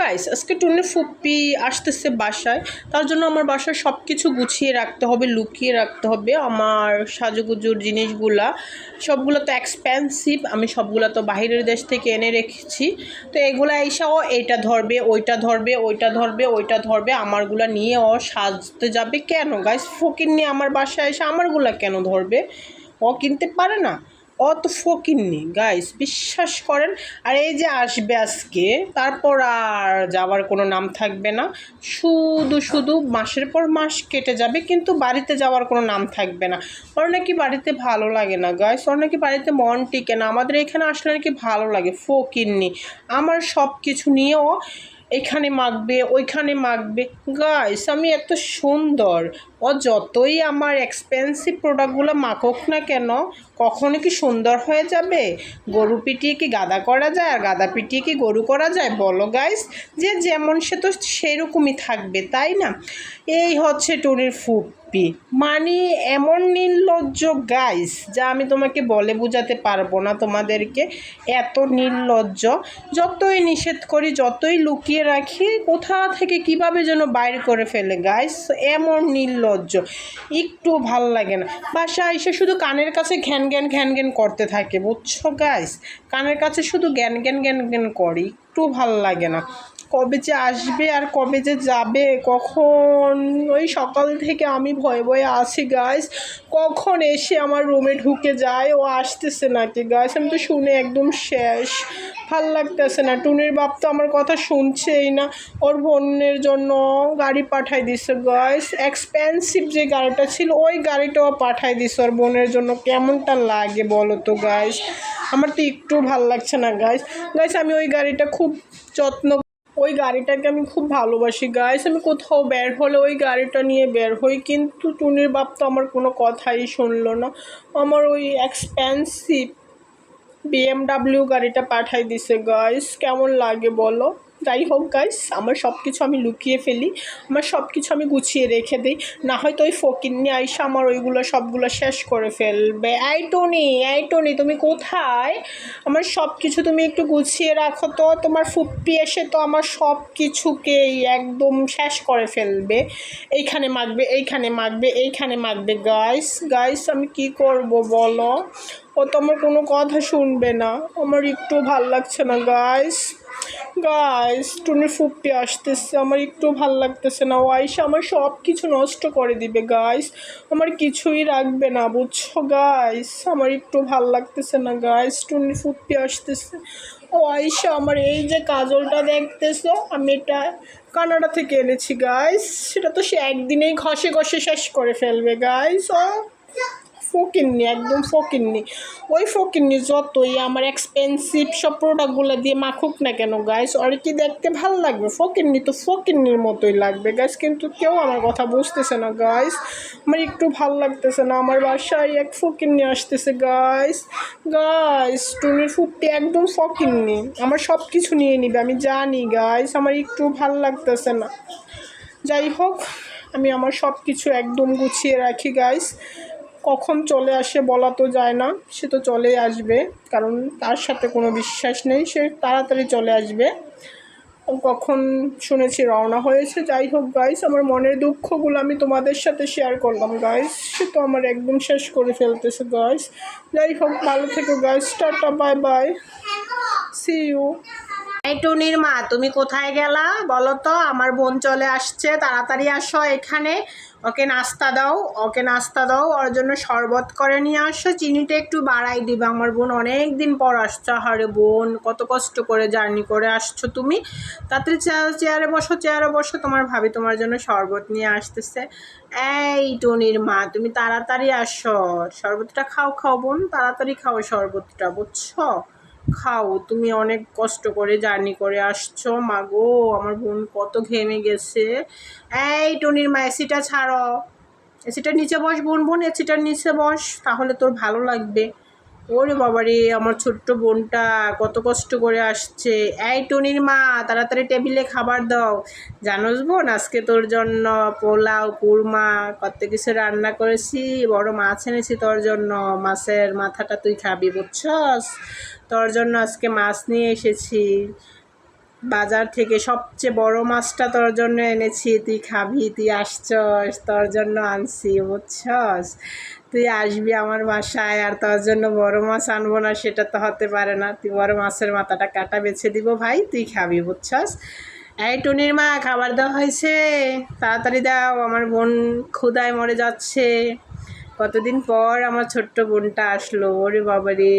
Guys আজকে টুনের ফুপ্পি আসতেছে বাসায়। তার জন্য আমার বাসায় সব কিছু গুছিয়ে রাখতে হবে, লুকিয়ে রাখতে হবে। আমার সাজুগুজুর জিনিসগুলা, সবগুলো তো এক্সপেন্সিভ আমি সবগুলো তো বাইরের দেশ থেকে এনে রেখেছি। তো এগুলো এসেও এইটা ধরবে, ওইটা ধরবে ওইটা ধরবে ওইটা ধরবে, আমারগুলা নিয়ে ও সাজতে যাবে কেন? গাইস ফকির নিয়ে আমার বাসায় এসে আমারগুলা কেন ধরবে? ও কিনতে পারে না। ও তো ফকিননি গাইস বিশ্বাস করেন, আর এই যে আসবে আজকে, তারপর আর যাওয়ার কোনো নাম থাকবে না। শুধু শুধু মাসের পর মাস কেটে যাবে, কিন্তু বাড়িতে যাওয়ার কোনো নাম থাকবে না। ওর নাকি বাড়িতে ভালো লাগে না গাইস ওর নাকি বাড়িতে মন টিকে না। আমাদের এখানে আসলে নাকি ভালো লাগে ফকিননি আমার সব কিছু নিয়েও এখানে মাখবে, ওইখানে মাখবে। গাইস আমি এত সুন্দর। ও যতই আমার এক্সপেন্সিভ প্রোডাক্টগুলো মাখুক না কেন, কখনো কি সুন্দর হয়ে যাবে? গরু পিটিয়ে কি গাদা করা যায় আর গাদা পিটিয়ে কি গরু করা যায়? বলো গাইস যে যেমন সে তো সেরকমই থাকবে, তাই না? এই হচ্ছে টুনির ফুপ্পি মানে এমন নির্লজ্জ গাইস যা আমি তোমাকে বলে বোঝাতে পারব না তোমাদেরকে। এত নির্লজ্জ, যতই নিষেধ করি, যতই লুকিয়ে রাখি, কোথা থেকে কীভাবে যেন বাইর করে ফেলে গাইস এমন নির্লজ্জ। একটু ভালো লাগে না। বাসা এসে শুধু কানের কাছে ঘ্যান ঘ্যান ঘ্যান ঘ্যান করতে থাকে, বুঝছ গাইস কানের কাছে শুধু জ্ঞান জ্ঞান জ্ঞান জ্ঞান করি, একটু ভালো লাগে না। কবে যে আসবে আর কবে যে যাবে, কখন? ওই সকাল থেকে আমি ভয়ে ভয়ে আছি গাইস কখন এসে আমার রুমে ঢুকে যায়? ও আসতেছে নাকি গাইস আমি তো শুনে একদম শেষ। ভালো লাগতেছে না। টুনির বাপ তো আমার কথা শুনছেই না। ওর বোনের জন্য গাড়ি পাঠাই দিছে গাইস এক্সপেন্সিভ যে গাড়িটা ছিল, ওই গাড়িটাও পাঠাই দিছে ওর বোনের জন্য। কেমনটা লাগে বলো তো গাইস আমার তো একটু ভালো লাগছে না গাইস গাইস আমি ওই গাড়িটা খুব যত্ন ওই গাড়িটাকে আমি খুব ভালোবাসি গাইস আমি কোথাও বের হলে ওই গাড়িটা নিয়ে বের হই, কিন্তু টুনির বাপ তো আমার কোনো কথাই শুনলো না। আমার ওই এক্সপেন্সিভ বিএমডাব্লিউ গাড়িটা পাঠাই দিছে গাইস কেমন লাগে বলো? যাই হোক গাইস আমার সব কিছু আমি লুকিয়ে ফেলি, আমার সব কিছু আমি গুছিয়ে রেখে দিই। না হয়তো ওই ফকির নিয়ে আইসা আমার ওইগুলো সবগুলো শেষ করে ফেলবে। এই টনি এই টনি, তুমি কোথায়? আমার সব কিছু তুমি একটু গুছিয়ে রাখো তো, তোমার ফুপ্পি এসে তো আমার সব কিছুকেই একদম শেষ করে ফেলবে। এইখানে মাখবে এইখানে মাখবে এইখানে মাখবে। গাইস গাইস আমি কি করব বলো? ও তো আমার কোনো কথা শুনবে না। আমার একটু ভালো লাগছে না গাইস গাইস টুনির ফুপ্পি আসতেছে। আমার একটু ভালো লাগতেছে না। ও আমার সব কিছু নষ্ট করে দিবে গাইস আমার কিছুই রাখবে না, বুঝছ গাইস আমার একটু ভালো লাগতেছে না গাইস টুনির ফুপ্পি আসতেছে। ও আমার এই যে কাজলটা দেখতেছো, আমি এটা কানাডা থেকে এনেছি গাইস সেটা তো সে একদিনেই ঘষে ঘষে শেষ করে ফেলবে গাইস ও ফকিননি, একদম ফকিননি। ওই ফকিননি যতই আমার এক্সপেন্সিভ সব প্রোডাক্টগুলো দিয়ে মাখুক না কেন গাইস ওর কি দেখতে ভালো লাগবে? ফকিননি তো ফকিন্নির মতোই লাগবে গাইস কিন্তু কেউ আমার কথা বুঝতেছে না গাইস আমার একটু ভালো লাগতেছে না, আমার বাসায় এক ফকিন্নি আসতেছে গাইস গাইস টুনির ফুপটি একদম ফকিন্নি। আমার সব কিছু নিয়ে নিবে, আমি জানি গাইস আমার একটু ভালো লাগতেছে না। যাই হোক, আমি আমার সব কিছু একদম গুছিয়ে রাখি গাইস কখন চলে আসে বলা তো যায় না, সে তো চলেই আসবে, কারণ তার সাথে কোনো বিশ্বাস নেই, সে তাড়াতাড়ি চলে আসবে। কখন শুনেছি রওনা হয়েছে, যাই হোক গাইস আমার মনের দুঃখগুলো আমি তোমাদের সাথে শেয়ার করলাম গাইস সে তো আমার একদম শেষ করে ফেলতেছে গাইস যাই হোক, ভালো থেকো guys ta ta bye bye see you এই টুনির মা, তুমি কোথায় গেলা? বলো তো, আমার বোন চলে আসছে, তাড়াতাড়ি আসো এখানে। ওকে নাস্তা দাও, ওকে নাস্তা দাও, ওর জন্য শরবত করে নিয়ে আসো। চিনিটা একটু বাড়াই দিবে, আমার বোন অনেক দিন পর আসছো। আরে বোন, কত কষ্ট করে জার্নি করে আসছো তুমি। তাড়াতাড়ি চেয়ারে বসো চেয়ারে বসো, তোমার ভাবি তোমার জন্য শরবত নিয়ে আসতেছে। এই টুনির মা, তুমি তাড়াতাড়ি আসো। শরবতটা খাও খাও বোন, তাড়াতাড়ি খাও শরবতটা, বুঝছ? খাও, তুমি অনেক কষ্ট করে জার্নি করে আসছো। মাগো, আমার বোন কত ঘেমে গেছে। এই টনির মা, এসিটা ছাড়ো। এসিটার নিচে বস বোন বোন, এসিটার নিচে বস, তাহলে তোর ভালো লাগবে। ওরে বাবারে, আমার ছোট্ট বোনটা কত কষ্ট করে আসছে। এই টনির মা, তাড়াতাড়ি টেবিলে খাবার দাও। জানোস বোন, আজকে তোর জন্য পোলাও, কুরমা, কত কিছু রান্না করেছি, বড় মাছ এনেছি তোর জন্য। মাছের মাথাটা তুই খাবি, বুঝছস? তোর জন্য আজকে মাছ নিয়ে এসেছি। বাজার থেকে সবচেয়ে বড় মাছটা তোর জন্য এনেছি। তুই খাবি, তুই আসছস, তোর জন্য আনছি, বুঝছস? তুই আসবি আমার বাসায়, আর তার জন্য বড় মাছ আনব না, সেটা তো হতে পারে না। তুই বড় মাছের মাথাটা কাটা বেছে দিব ভাই, তুই খাবি, বুঝছস? এই টুনির মা, খাবার দেওয়া হয়েছে? তাড়াতাড়ি দাও, আমার বোন ক্ষুদায় মরে যাচ্ছে। কতদিন পর আমার ছোট্ট বোনটা আসলো, ওরে বাবা রে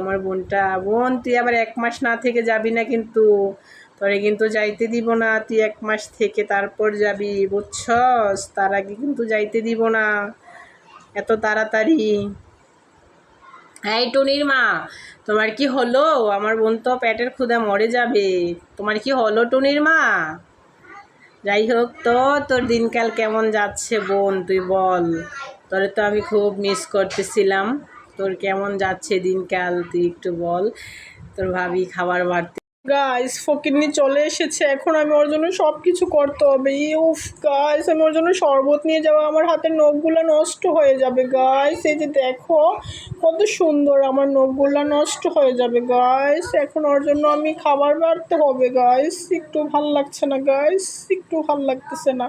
আমার বোনটা। বোন, তুই আবার এক মাস না থেকে যাবি না কিন্তু। তোরে কিন্তু যাইতে দিব না, তুই এক মাস থেকে তারপর যাবি, বুঝছস? তার আগে কিন্তু যাইতে দিব না। এত তাড়াতাড়ি। এই টুনির মা, তোমার কি হলো? আমার বোন তো পেটের ক্ষুদা মরে যাবে। তোমার কি হলো টুনির মা? যাই হোক তো, তোর দিনকাল কেমন যাচ্ছে বোন, তুই বল। তোরে তো আমি খুব মিস করতেছিলাম। তোর কেমন যাচ্ছে দিনকাল, তুই একটু বল। তোর ভাবি খাবার বাড়তে গাইস ফকিরনি চলে এসেছে। এখন আমি ওর জন্য সব কিছু করতে হবে। উফ গাইস আমি ওর জন্য শরবত নিয়ে যাব। আমার হাতের নখগুলো নষ্ট হয়ে যাবে গাইস এই যে দেখো, কত সুন্দর আমার নখগুলো নষ্ট হয়ে যাবে গাইস এখন ওর জন্য আমি খাবার বাড়তে হবে গাইস একটু ভালো লাগছে না গাইস একটু ভালো লাগতেছে না।